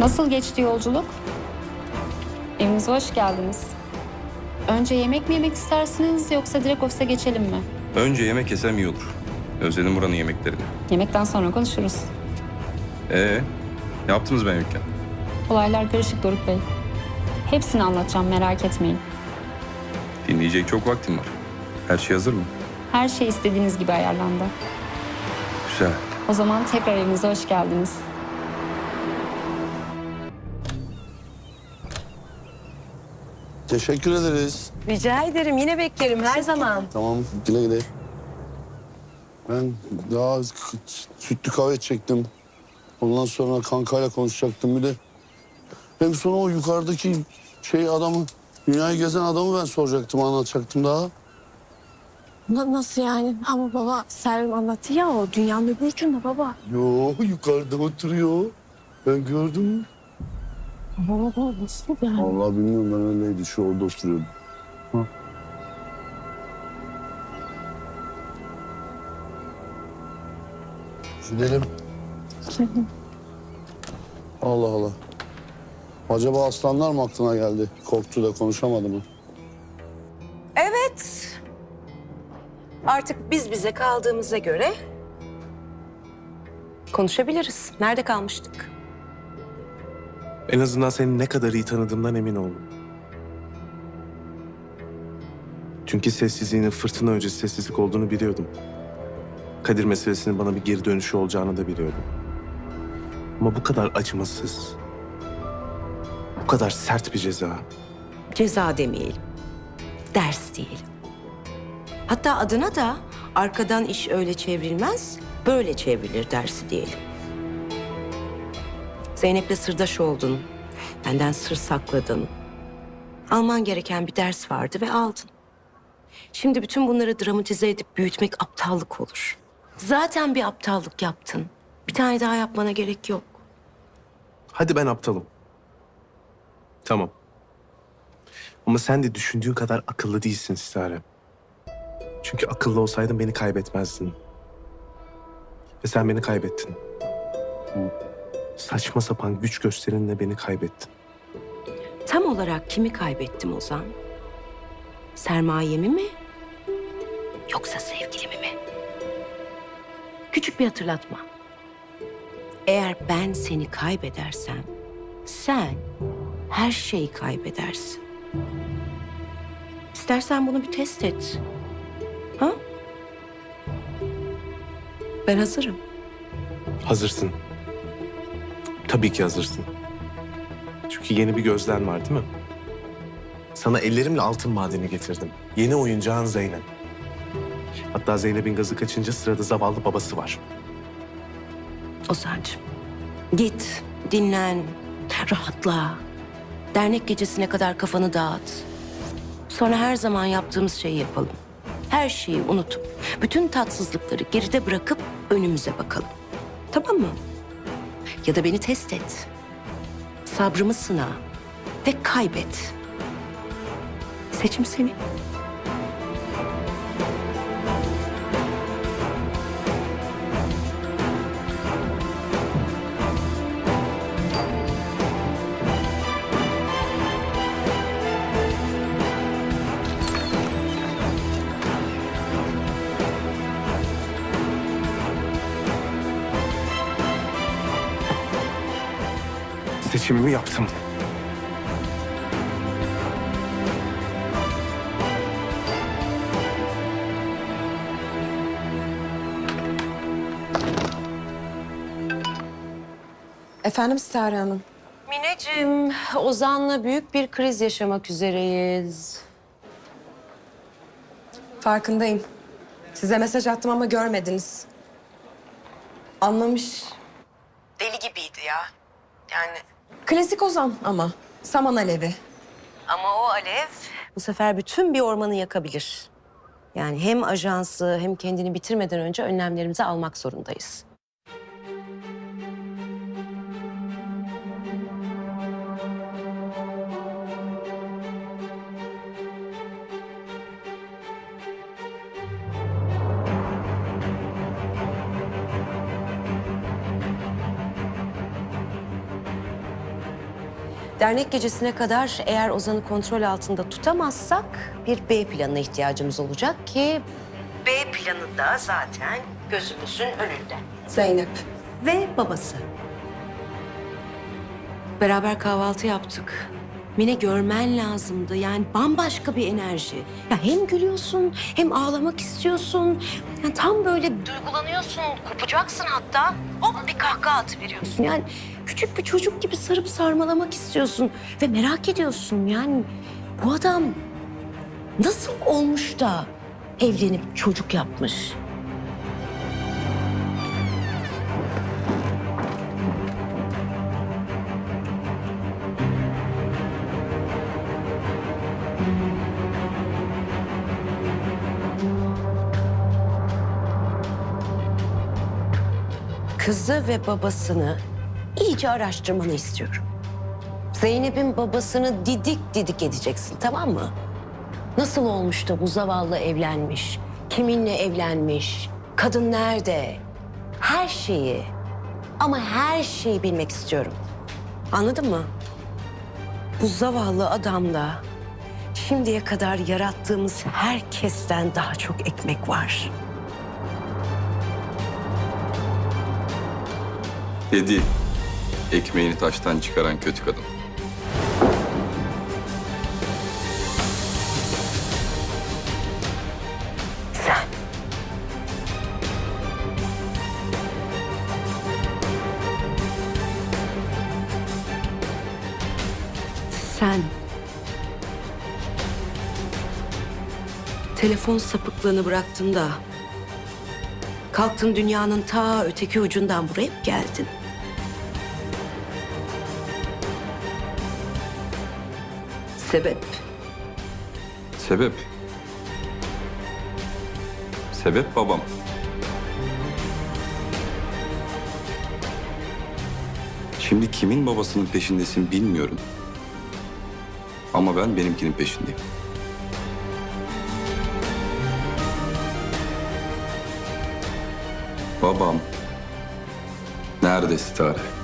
Nasıl geçti yolculuk? Evinize hoş geldiniz. Önce yemek mi yemek istersiniz yoksa direkt ofise geçelim mi? Önce yemek yesem iyi olur. Özledim buranın yemeklerini. Yemekten sonra konuşuruz. Ee, ne yaptınız ben yokken? Olaylar karışık Doruk Bey. Hepsini anlatacağım merak etmeyin. Dinleyecek çok vaktim var. Her şey hazır mı? Her şey istediğiniz gibi ayarlandı. Güzel. O zaman tekrar evinize hoş geldiniz. Teşekkür ederiz. Rica ederim. Yine beklerim her zaman. Tamam güle güle. Ben daha sütlü kahve çektim. Ondan sonra kankayla konuşacaktım bir de. Hem sonra o yukarıdaki şey adamı, dünyayı gezen adamı ben soracaktım, anlatacaktım daha. Na- nasıl yani? Ama baba Selvin anlattı ya o dünyanın öbür ucunda baba. Yo yukarıda oturuyor. Ben gördüm. Baba nasıl yani? Vallahi bilmiyorum ben öyleydi. Şu orada oturuyordu. Ha. Gidelim. Allah Allah. Acaba aslanlar mı aklına geldi? Korktu da konuşamadı mı? Evet. Artık biz bize kaldığımıza göre konuşabiliriz. Nerede kalmıştık? En azından seni ne kadar iyi tanıdığımdan emin oldum. Çünkü sessizliğinin fırtına öncesi sessizlik olduğunu biliyordum. Kadir meselesinin bana bir geri dönüşü olacağını da biliyordum. Ama bu kadar acımasız, bu kadar sert bir ceza. Ceza demeyelim. Ders diyelim. Hatta adına da arkadan iş öyle çevrilmez, böyle çevrilir dersi diyelim. Zeynep'le sırdaş oldun. Benden sır sakladın. Alman gereken bir ders vardı ve aldın. Şimdi bütün bunları dramatize edip büyütmek aptallık olur. Zaten bir aptallık yaptın. Bir tane daha yapmana gerek yok. Hadi ben aptalım. Tamam. Ama sen de düşündüğün kadar akıllı değilsin Sitare. Çünkü akıllı olsaydın beni kaybetmezdin. Ve sen beni kaybettin. Saçma sapan güç gösterinle beni kaybettin. Tam olarak kimi kaybettim Ozan? Sermayemi mi? Yoksa sevgilimi mi? Küçük bir hatırlatma. Eğer ben seni kaybedersem, sen her şeyi kaybedersin. İstersen bunu bir test et. Ha? Ben hazırım. Hazırsın. Tabii ki hazırsın. Çünkü yeni bir gözlen var değil mi? Sana ellerimle altın madeni getirdim. Yeni oyuncağın Zeynep. Hatta Zeynep'in gazı kaçınca sırada zavallı babası var. Ozan'cığım git, dinlen, rahatla. Dernek gecesine kadar kafanı dağıt. Sonra her zaman yaptığımız şeyi yapalım. Her şeyi unutup, bütün tatsızlıkları geride bırakıp önümüze bakalım. Tamam mı? Ya da beni test et. Sabrımı sına ve kaybet. Seçim senin. Seçimimi yaptım. Efendim Sitare Hanım. Mineciğim, Ozan'la büyük bir kriz yaşamak üzereyiz. Farkındayım. Size mesaj attım ama görmediniz. Anlamış. Deli gibiydi ya. Yani... Klasik Ozan ama. Saman alevi. Ama o alev bu sefer bütün bir ormanı yakabilir. Yani hem ajansı hem kendini bitirmeden önce önlemlerimizi almak zorundayız. Dernek gecesine kadar eğer Ozan'ı kontrol altında tutamazsak bir B planına ihtiyacımız olacak ki B planı da zaten gözümüzün önünde. Zeynep. Ve babası. Beraber kahvaltı yaptık. Mine görmen lazımdı. Yani bambaşka bir enerji. Ya hem gülüyorsun hem ağlamak istiyorsun. Yani tam böyle duygulanıyorsun, kopacaksın hatta. Hop bir kahkaha atıveriyorsun. Yani küçük bir çocuk gibi sarıp sarmalamak istiyorsun. Ve merak ediyorsun yani bu adam nasıl olmuş da evlenip çocuk yapmış? Kızı ve babasını iyice araştırmanı istiyorum. Zeynep'in babasını didik didik edeceksin tamam mı? Nasıl olmuş da bu zavallı evlenmiş? Kiminle evlenmiş? Kadın nerede? Her şeyi ama her şeyi bilmek istiyorum. Anladın mı? Bu zavallı adamda şimdiye kadar yarattığımız herkesten daha çok ekmek var. Dedi. Ekmeğini taştan çıkaran kötü kadın. Sen. Sen. Telefon sapıklığını bıraktın da kalktın dünyanın ta öteki ucundan buraya mı geldin? Sebep? Sebep? Sebep babam. Şimdi kimin babasının peşindesin bilmiyorum. Ama ben benimkinin peşindeyim. Babam. Nerede Sitare?